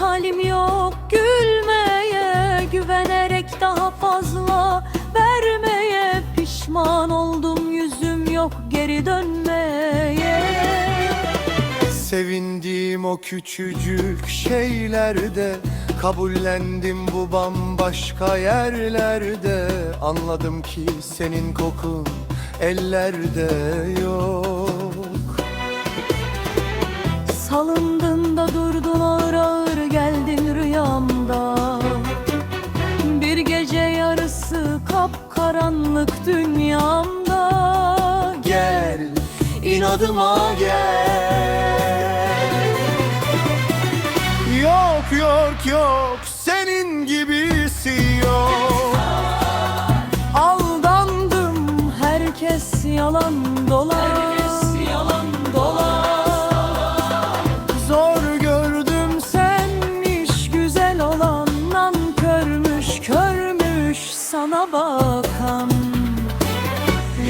halim yok. Gülmeye Güvenerek daha fazla vermeye Pişman oldum yüzüm yok geri dönmeye. Sevindiğim o küçücük şeylerde Kabullendim bu bambaşka yerlerde. Anladım ki senin kokun ellerde yok. Salındın da durdun ağır ağır geldin rüyamda. Bir gece yarısı kapkaranlık dünyamda. Gel inadıma gel. Yok yok yok senin gibisi yok sana bakan.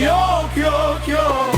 Yok yok yok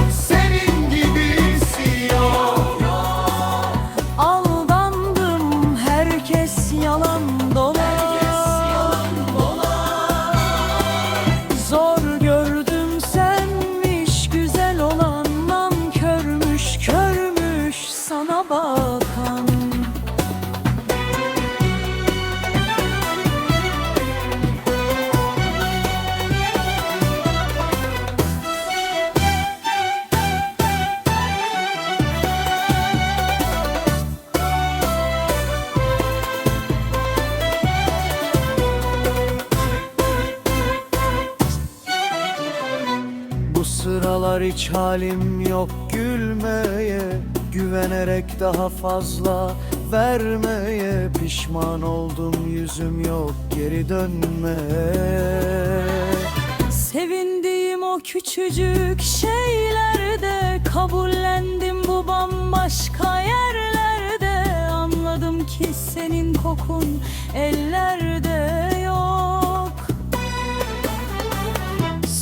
sıralar hiç halim yok gülmeye Güvenerek daha fazla vermeye. Pişman oldum yüzüm yok geri dönmeye. Sevindiğim o küçücük şeylerde Kabullendim bu bambaşka yerlerde. Anladım ki senin kokun ellerde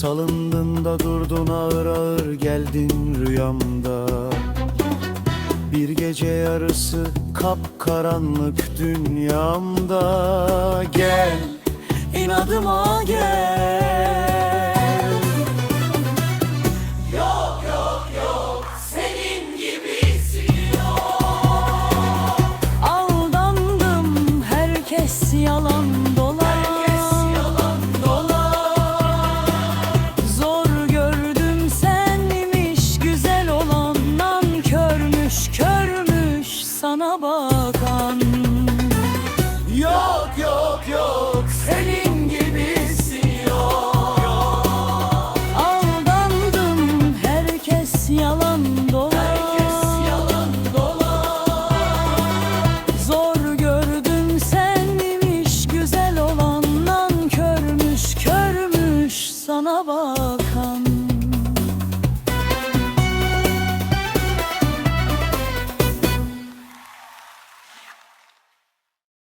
Salındın da durdun ağır ağır geldin rüyamda. Bir gece yarısı kap karanlık dünyamda. Gel inadıma gel. Yok yok yok senin gibisi yok Aldandım herkes yalan dolan. yalan